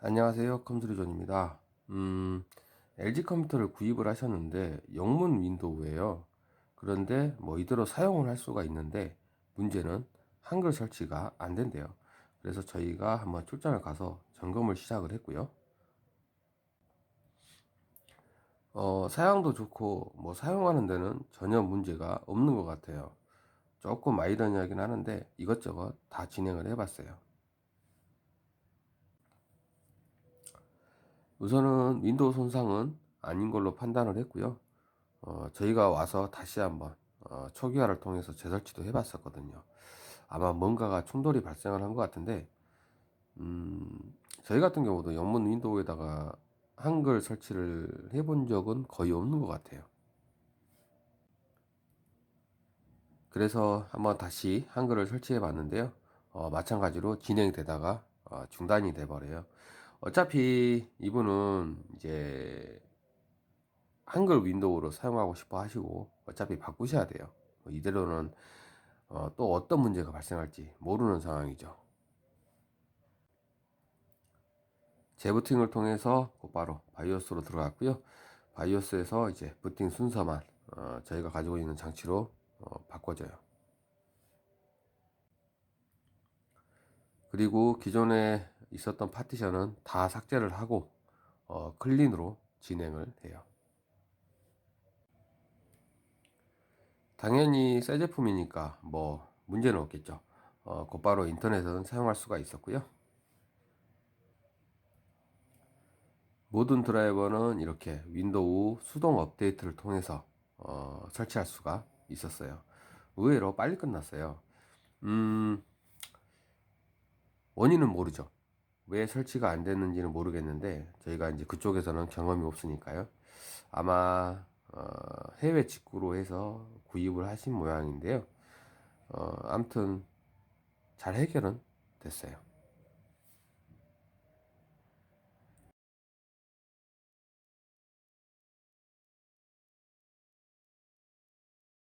안녕하세요. 컴퓨터존입니다. 음, LG 컴퓨터를 구입을 하셨는데 영문 윈도우예요. 그런데 뭐 이대로 사용을 할 수가 있는데 문제는 한글 설치가 안 된대요. 그래서 저희가 한번 출장을 가서 점검을 시작을 했고요. 어, 사양도 좋고 뭐 사용하는 데는 전혀 문제가 없는 것 같아요. 조금 아이러니하긴 하는데 이것저것 다 진행을 해봤어요. 우선은 윈도우 손상은 아닌 걸로 판단을 했고요. 어, 저희가 와서 다시 한번 어, 초기화를 통해서 재설치도 해봤었거든요. 아마 뭔가가 충돌이 발생을 한 것 같은데, 음, 저희 같은 경우도 영문 윈도우에다가 한글 설치를 해본 적은 거의 없는 것 같아요. 그래서 한번 다시 한글을 설치해 봤는데요. 어, 마찬가지로 진행이 되다가 어, 중단이 돼 버려요. 어차피 이분은 이제 한글 윈도우로 사용하고 싶어 하시고 어차피 바꾸셔야 돼요. 뭐 이대로는 어, 또 어떤 문제가 발생할지 모르는 상황이죠. 재부팅을 통해서 곧바로 바이오스로 들어갔고요. 바이오스에서 이제 부팅 순서만 어, 저희가 가지고 있는 장치로 어, 바꿔줘요. 그리고 기존에 있었던 파티션은 다 삭제를 하고 어, 클린으로 진행을 해요. 당연히 새 제품이니까 뭐 문제는 없겠죠. 어, 곧바로 인터넷은 사용할 수가 있었고요. 모든 드라이버는 이렇게 윈도우 수동 업데이트를 통해서 어, 설치할 수가 있었어요. 의외로 빨리 끝났어요. 음, 원인은 모르죠. 왜 설치가 안 됐는지는 모르겠는데 저희가 이제 그쪽에서는 경험이 없으니까요. 아마 어, 해외 직구로 해서 구입을 하신 모양인데요. 어, 아무튼 잘 해결은 됐어요.